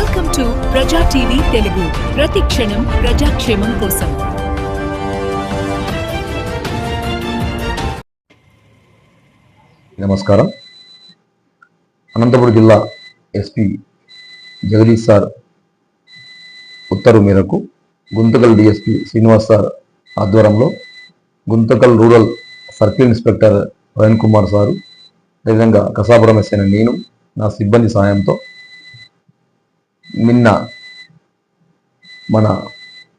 Welcome to Praja TV Telugu ప్రతి క్షణం ప్రజాక్షేమం కోసం నమస్కారం అనంతపురం జిల్లా ఎస్పీ జగదీష్ సార్ ఉత్తర్వు మేరకు గుంతకల్ డిఎస్పీ శ్రీనివాస్ సార్ ఆధ్వర్యంలో Guntakal rural circle inspector Praveen Kumar sir అదేవిధంగా కసాపురం ఎస్ఐన నేను నా సిబ్బంది సాయంతో నిన్న మన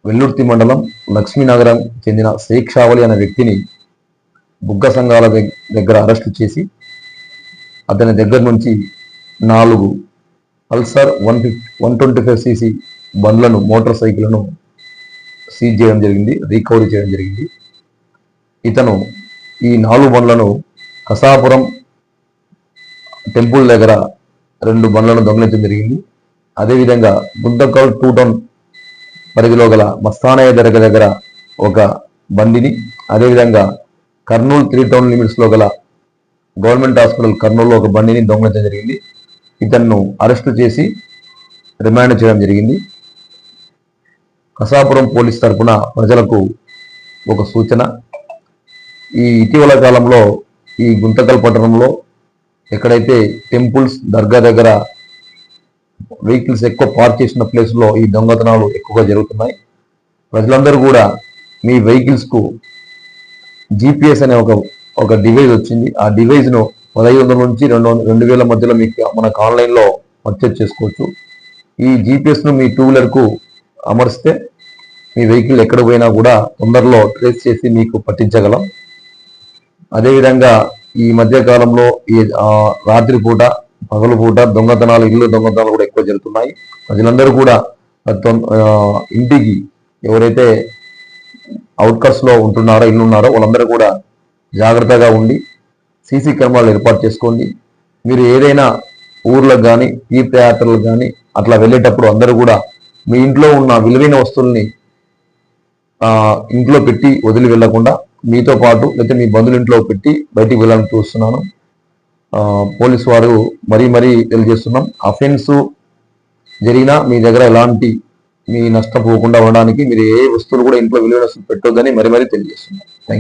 వెల్లుర్తి మండలం లక్ష్మీనగరం చెందిన షేక్ షావలి అనే వ్యక్తిని బుగ్గ సంఘాల దగ్గర అరెస్టు చేసి అతని దగ్గర నుంచి నాలుగు Pulsar one fifty one twenty five CC బండ్లను motor సైకిల్ను సీజ్ చేయడం జరిగింది రికవరీ చేయడం జరిగింది. ఇతను ఈ నాలుగు బండ్లను కసాపురం టెంపుల్ దగ్గర రెండు బండ్లను దొంగలించడం జరిగింది. అదేవిధంగా గుంతకల్ టూ టౌన్ పరిధిలో గల మస్తానయ దగ్గర దగ్గర ఒక బండిని అదేవిధంగా కర్నూలు త్రీ టౌన్ లిమిట్స్లో గల గవర్నమెంట్ హాస్పిటల్ కర్నూలులో ఒక బండిని దొంగలించడం జరిగింది. ఇతన్ను అరెస్టు చేసి రిమాండ్ చేయడం జరిగింది. కసాపురం పోలీస్ తరపున ప్రజలకు ఒక సూచన. ఈ ఇటీవల కాలంలో ఈ గుంతకల్ పట్టణంలో ఎక్కడైతే టెంపుల్స్ దర్గా దగ్గర వెహికల్స్ ఎక్కువ పార్క్ చేసిన ప్లేస్లో ఈ దొంగతనాలు ఎక్కువగా జరుగుతున్నాయి. ప్రజలందరూ కూడా మీ వెహికల్స్కు జీపీఎస్ జిపిఎస్ అనే ఒక ఒక డివైస్ వచ్చింది. ఆ డివైజ్ను పదహైదు వందల నుంచి రెండు రెండు వేల మధ్యలో మీకు మనకు ఆన్లైన్లో పర్చేజ్ చేసుకోవచ్చు. ఈ జీపీఎస్ను మీ టూ వీలర్కు అమర్స్తే మీ వెహికల్ ఎక్కడ పోయినా కూడా తొందరలో ట్రేస్ చేసి మీకు పట్టించగలం. అదేవిధంగా ఈ మధ్యకాలంలో ఈ రాత్రిపూట పగలుపూట పూట దొంగతనాలు ఇల్లు దొంగతనాలు కూడా ఎక్కువ జరుగుతున్నాయి. ప్రజలందరూ కూడా తొం- ఇంటికి ఎవరైతే అవుట్కట్స్లో ఉంటున్నారో ఇల్లు ఉన్నారో వాళ్ళందరూ కూడా జాగ్రత్తగా ఉండి సీసీ కెమెరాలు ఏర్పాటు చేసుకోండి. మీరు ఏదైనా ఊర్లకు కానీ తీర్థయాత్రలకు కానీ అట్లా వెళ్ళేటప్పుడు అందరూ కూడా మీ ఇంట్లో ఉన్న విలువైన వస్తువుల్ని ఇంట్లో పెట్టి వదిలి వెళ్ళకుండా మీతో పాటు లేకపోతే మీ బంధువుల ఇంట్లో పెట్టి బయటికి వెళ్ళాలని చూస్తున్నాను. పోలీసు వారు మరీ మరీ తెలియజేస్తున్నాం అఫెన్స్ జరిగినా మీ దగ్గర ఎలాంటి మీ నష్టపోకుండా ఉండడానికి మీరు ఏ వస్తువులు కూడా ఇంట్లో విలువైన పెట్టొద్దని మరీ మరీ తెలియజేస్తున్నాం. థ్యాంక్